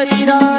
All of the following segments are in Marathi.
কইরা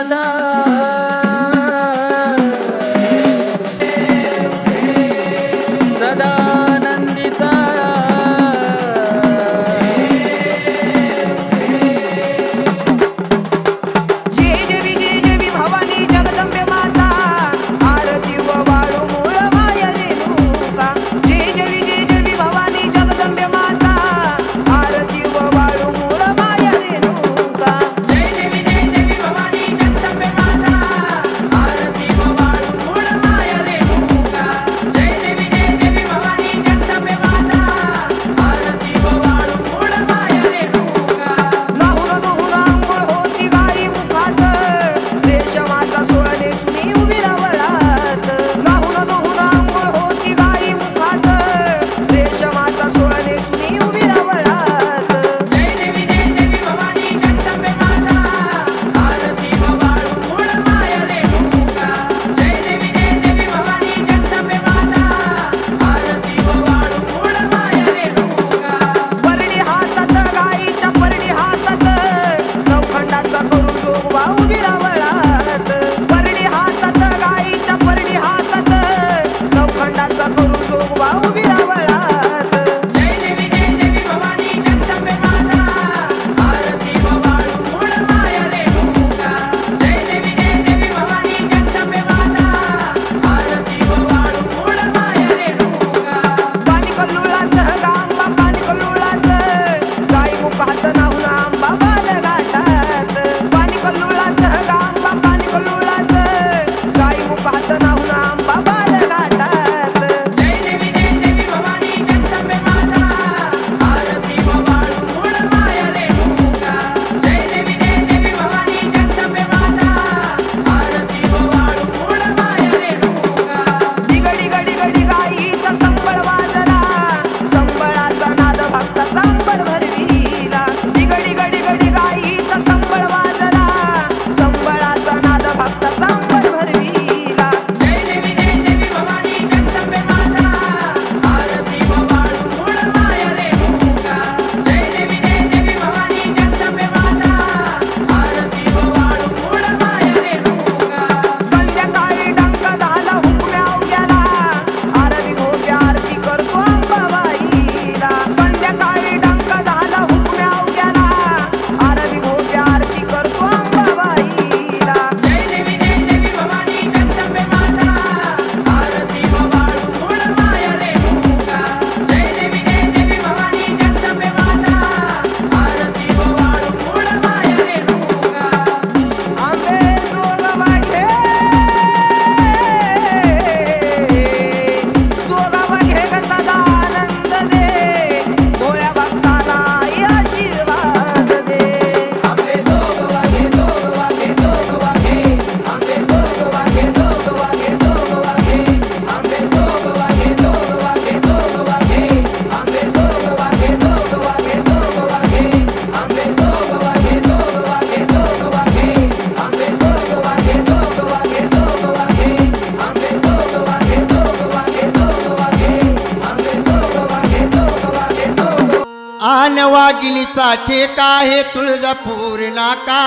वाघिणीचा टेका हे तुळजापूर नाका.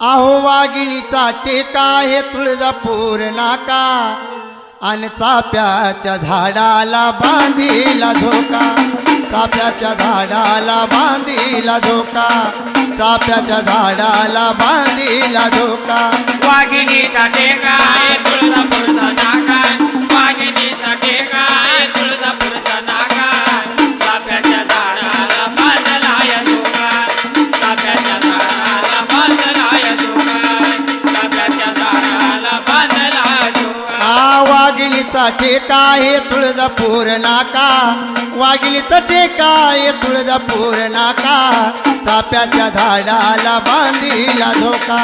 आहो वाघिणीचा टेका हे तुळजापूर नाका. आणि चाप्याच्या झाडाला बांधीला झोका. चाप्याच्या झाडाला बांधीला झोका. चाप्याच्या झाडाला बांधीला झोका. वाघिणीचा टेका हे तुळजापूर तुळजा ठेका हे तुळजा नाका? वाघिलीचा ठेका हे तुळजा नाका? चाप्याच्या झाडाला बांधीला धोका.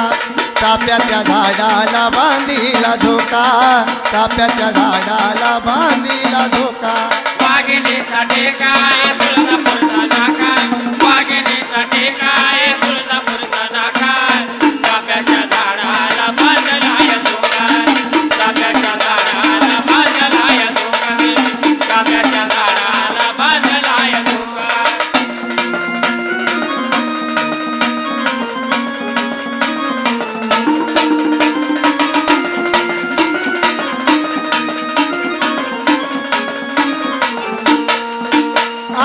चाप्याच्या झाडाला बांधीला धोका. चाप्याच्या झाडाला बांधीला धोका. वाघिलीचा ठेका नाका? वाघिलीचा ठेका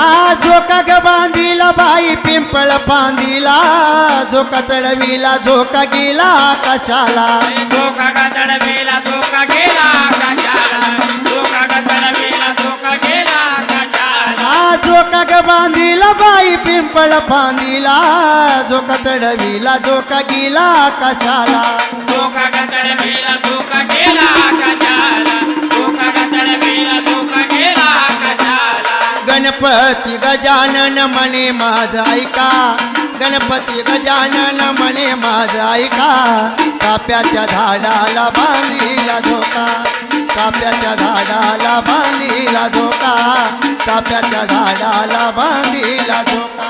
आ झोका ग बांधिला बाई पिंपळ बांधिला. झोका चढविला झोका गेला कशाला झोका का चढविला धोका गेला आ झोका ग बांधिला बाई पिंपळ बांधिला. झोका चढविला झोका गेला कशाला धोका का चढविला धोका गेला गणपती गजानन म्हणे माझ ऐका. गणपती गजानन म्हणे माझ ऐका. काप्याच्या झाडाला बांधीला धोका. काप्याच्या झाडाला बांधीला धोका. काप्याच्या झाडाला बांधीला धोका.